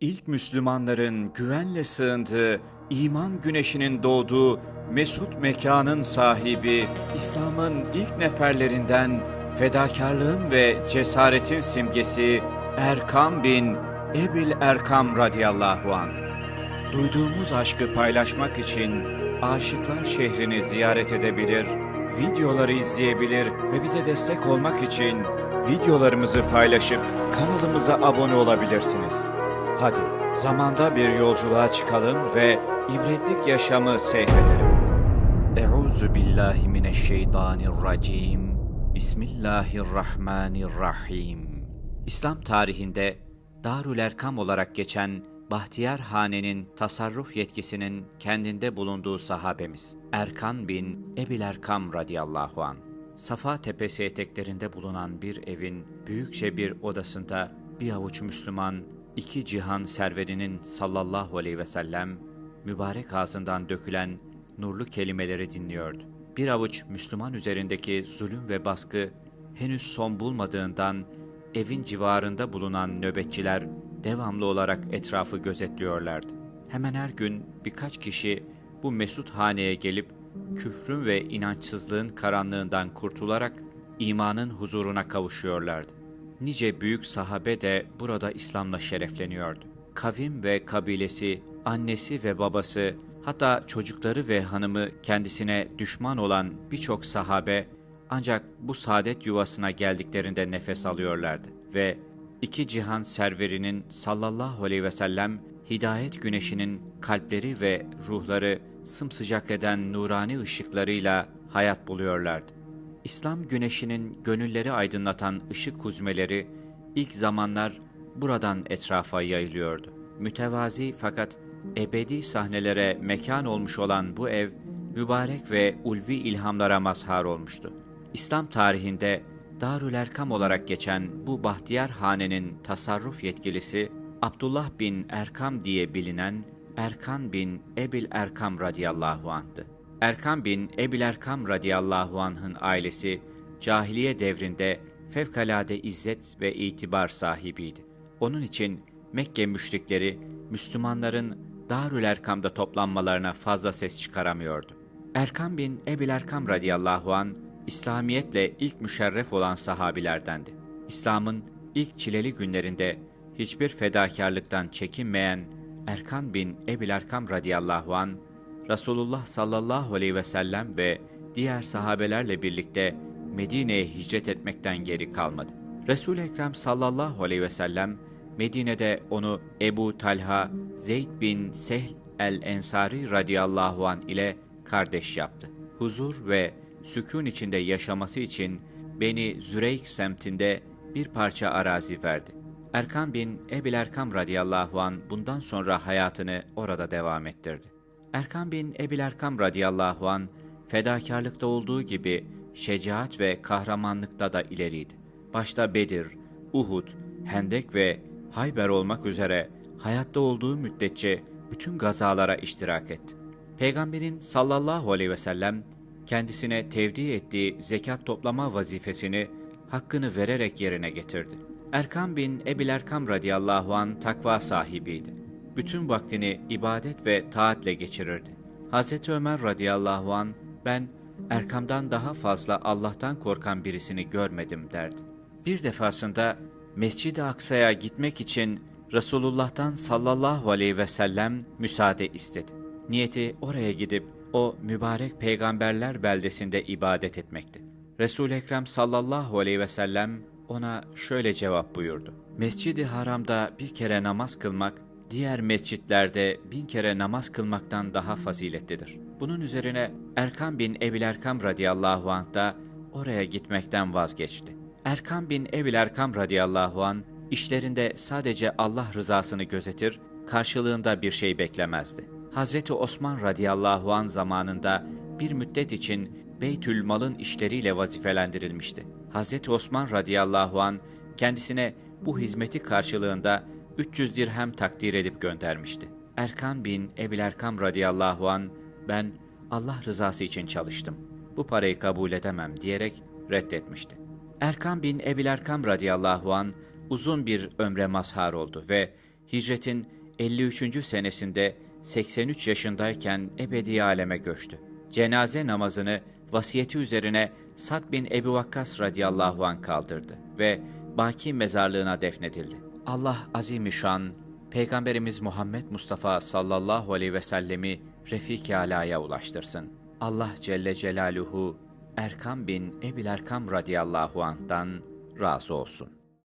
İlk Müslümanların güvenle sığındığı, iman güneşinin doğduğu mesut mekanın sahibi, İslam'ın ilk neferlerinden fedakarlığın ve cesaretin simgesi Erkam bin Ebil Erkam radıyallahu an. Duyduğumuz aşkı paylaşmak için Aşıklar şehrini ziyaret edebilir, videoları izleyebilir ve bize destek olmak için videolarımızı paylaşıp kanalımıza abone olabilirsiniz. Hadi zamanda bir yolculuğa çıkalım ve ibretlik yaşamı seyredelim. Euzu billahi mineşşeytanirracim. Bismillahirrahmanirrahim. İslam tarihinde Darül Erkam olarak geçen Bahtiyar Hane'nin tasarruf yetkisinin kendinde bulunduğu sahabemiz Erkan bin Ebil Erkam radıyallahu an. Safa Tepesi eteklerinde bulunan bir evin büyükçe bir odasında bir avuç Müslüman, iki cihan serverinin sallallahu aleyhi ve sellem mübarek ağzından dökülen nurlu kelimeleri dinliyordu. Bir avuç Müslüman üzerindeki zulüm ve baskı henüz son bulmadığından evin civarında bulunan nöbetçiler devamlı olarak etrafı gözetliyorlardı. Hemen her gün birkaç kişi bu mesut haneye gelip küfrün ve inançsızlığın karanlığından kurtularak imanın huzuruna kavuşuyorlardı. Nice büyük sahabe de burada İslam'la şerefleniyordu. Kavim ve kabilesi, annesi ve babası, hatta çocukları ve hanımı kendisine düşman olan birçok sahabe ancak bu saadet yuvasına geldiklerinde nefes alıyorlardı ve iki cihan serverinin sallallahu aleyhi ve sellem hidayet güneşinin kalpleri ve ruhları sımsıcak eden nurani ışıklarıyla hayat buluyorlardı. İslam güneşinin gönülleri aydınlatan ışık kuzmeleri ilk zamanlar buradan etrafa yayılıyordu. Mütevazi fakat ebedi sahnelere mekan olmuş olan bu ev, mübarek ve ulvi ilhamlara mazhar olmuştu. İslam tarihinde Darül Erkam olarak geçen bu Bahtiyar Hane'nin tasarruf yetkilisi Abdullah bin Erkam diye bilinen Erkan bin Ebil Erkam radıyallahu anh'tı. Erkan bin Ebil Erkam radıyallahu anh'ın ailesi cahiliye devrinde fevkalade izzet ve itibar sahibiydi. Onun için Mekke müşrikleri Müslümanların Darül Erkam'da toplanmalarına fazla ses çıkaramıyordu. Erkam bin Ebil Erkam radıyallahu an İslamiyetle ilk müşerref olan sahabilerdendi. İslam'ın ilk çileli günlerinde hiçbir fedakarlıktan çekinmeyen Erkan bin Ebil Erkam radıyallahu an Resulullah sallallahu aleyhi ve sellem ve diğer sahabelerle birlikte Medine'ye hicret etmekten geri kalmadı. resul Ekrem sallallahu aleyhi ve sellem Medine'de onu Ebu Talha Zeyd bin Sehl el-Ensari radıyallahu an ile kardeş yaptı. Huzur ve sükun içinde yaşaması için Beni Züreyk semtinde bir parça arazi verdi. Erkan bin Ebil Erkam radıyallahu an bundan sonra hayatını orada devam ettirdi. Erkan bin Ebil Erkam radıyallahu an fedakarlıkta olduğu gibi şecaat ve kahramanlıkta da ileriydi. Başta Bedir, Uhud, Hendek ve Hayber olmak üzere hayatta olduğu müddetçe bütün gazalara iştirak etti. Peygamberin sallallahu aleyhi ve sellem kendisine tevdi ettiği zekat toplama vazifesini hakkını vererek yerine getirdi. Erkam bin Ebil Erkam radıyallahu an takva sahibiydi. Bütün vaktini ibadet ve taatle geçirirdi. Hazreti Ömer radıyallahu an ben Erkam'dan daha fazla Allah'tan korkan birisini görmedim derdi. Bir defasında Mescid-i Aksa'ya gitmek için Resulullah'tan sallallahu aleyhi ve sellem müsaade istedi. Niyeti oraya gidip o mübarek peygamberler beldesinde ibadet etmekti. Resul-i Ekrem sallallahu aleyhi ve sellem ona şöyle cevap buyurdu. Mescid-i Haram'da bir kere namaz kılmak, diğer mescitlerde bin kere namaz kılmaktan daha faziletlidir. Bunun üzerine Erkam bin Ebil Erkam radıyallahu anh da oraya gitmekten vazgeçti. Erkam bin Ebil Erkam radıyallahu anh işlerinde sadece Allah rızasını gözetir, karşılığında bir şey beklemezdi. Hazreti Osman radıyallahu an zamanında bir müddet için Beytül Mal'ın işleriyle vazifelendirilmişti. Hazreti Osman radıyallahu an kendisine bu hizmeti karşılığında 300 dirhem takdir edip göndermişti. Erkan bin Ebil Erkam radıyallahu an ben Allah rızası için çalıştım. Bu parayı kabul edemem diyerek reddetmişti. Erkan bin Ebil Erkam radıyallahu an uzun bir ömre mazhar oldu ve hicretin 53. senesinde 83 yaşındayken ebedi aleme göçtü. Cenaze namazını vasiyeti üzerine Sad bin Ebu Vakkas radıyallahu an kaldırdı ve Baki mezarlığına defnedildi. Allah azimüşşan, Peygamberimiz Muhammed Mustafa sallallahu aleyhi ve sellemi Refik-i Ala'ya ulaştırsın. Allah Celle Celaluhu Erkam bin Ebil Erkam radıyallahu anh'tan razı olsun.